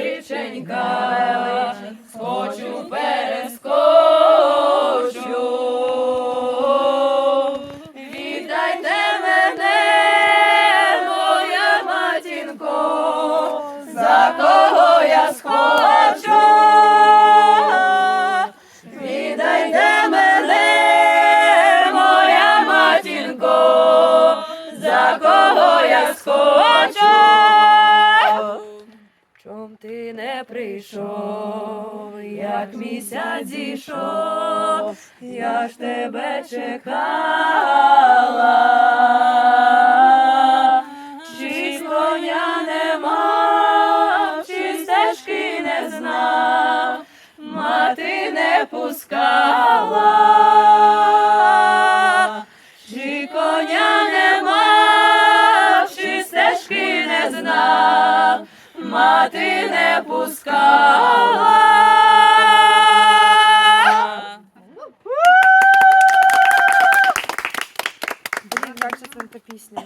невеличенька, скочу перескочу. Віддайте мене, моя матінко, за кого я схочу. Віддайте мене, моя матінко, за кого я схочу. Прийшов, як місяць зійшов, я ж тебе чекала, чи коня не чи стежки не знав, мати не пускала, чи коня не мати не пускала. Блін, як же там та пісня?